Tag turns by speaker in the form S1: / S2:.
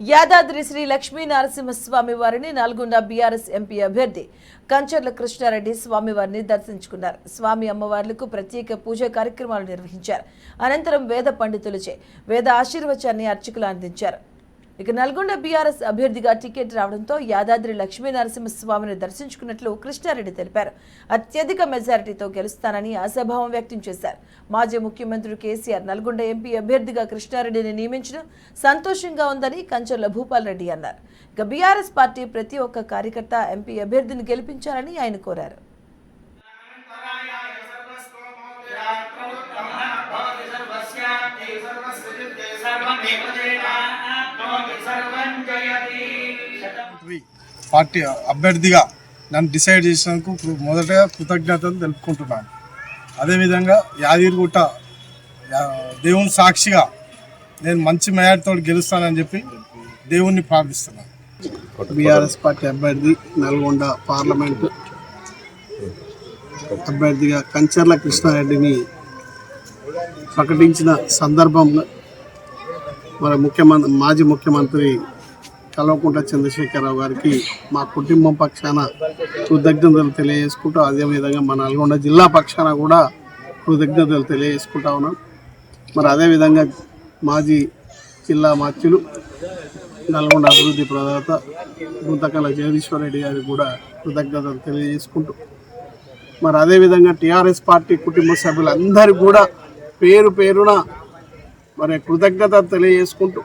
S1: యాదాద్రి శ్రీ లక్ష్మీ నరసింహస్వామి వారిని Nalgonda BRS MP అభ్యర్థి కంచర్ల కృష్ణారెడ్డి స్వామివారిని దర్శించుకున్నారు. స్వామి అమ్మవార్లకు ప్రత్యేక పూజా కార్యక్రమాలు నిర్వహించారు. అనంతరం వేద పండితులచే వేద ఆశీర్వచనాన్ని అర్చకులు అందించారు. ఇక నల్గొండ బీఆర్ఎస్ అభ్యర్థిగా టికెట్ రావడంతో యాదాద్రి లక్ష్మీ నరసింహస్వామిని దర్శించుకున్నట్లు కృష్ణారెడ్డి తెలిపారు. అత్యధిక మెజారిటీతో గెలుస్తానని ఆశాభావం వ్యక్తం చేశారు. మాజీ ముఖ్యమంత్రి కేసీఆర్ నల్గొండ ఎంపీ అభ్యర్థిగా కృష్ణారెడ్డిని నియమించడం సంతోషంగా ఉందని కంచర్ల భూపాల్ రెడ్డి అన్నారు. ఇక బీఆర్ఎస్ పార్టీ ప్రతి ఒక్క కార్యకర్త ఎంపీ అభ్యర్థిని గెలిపించాలని ఆయన కోరారు.
S2: పార్టీ అభ్యర్థిగా నన్ను డిసైడ్ చేసినందుకు మొదటగా కృతజ్ఞతలు తెలుపుకుంటున్నాను. అదేవిధంగా యాదగిరిగుట్ట యా- దేవుని సాక్షిగా నేను మంచి మేయర్తో గెలుస్తానని చెప్పి దేవుణ్ణి ప్రార్థిస్తున్నాను.
S3: బీఆర్ఎస్ పార్టీ అభ్యర్థి నల్గొండ పార్లమెంటు అభ్యర్థిగా కంచర్ల కృష్ణారెడ్డిని ప్రకటించిన సందర్భంలో మరి ముఖ్యమంత్రి మాజీ ముఖ్యమంత్రి కల్వకుంట్ల చంద్రశేఖరరావు గారికి మా కుటుంబం పక్షాన కృతజ్ఞతలు తెలియజేసుకుంటూ అదేవిధంగా మన నల్గొండ జిల్లా పక్షాన కూడా కృతజ్ఞతలు తెలియజేసుకుంటా ఉన్నాం. మరి అదేవిధంగా మాజీ జిల్లా మార్చులు నల్గొండ అభివృద్ధి ప్రదాత గుంతకల జగదీశ్వర రెడ్డి గారికి కూడా కృతజ్ఞతలు తెలియజేసుకుంటూ మరి అదేవిధంగా టీఆర్ఎస్ పార్టీ కుటుంబ సభ్యులందరికీ కూడా పేరు పేరున మరి కృతజ్ఞత తెలియజేసుకుంటూ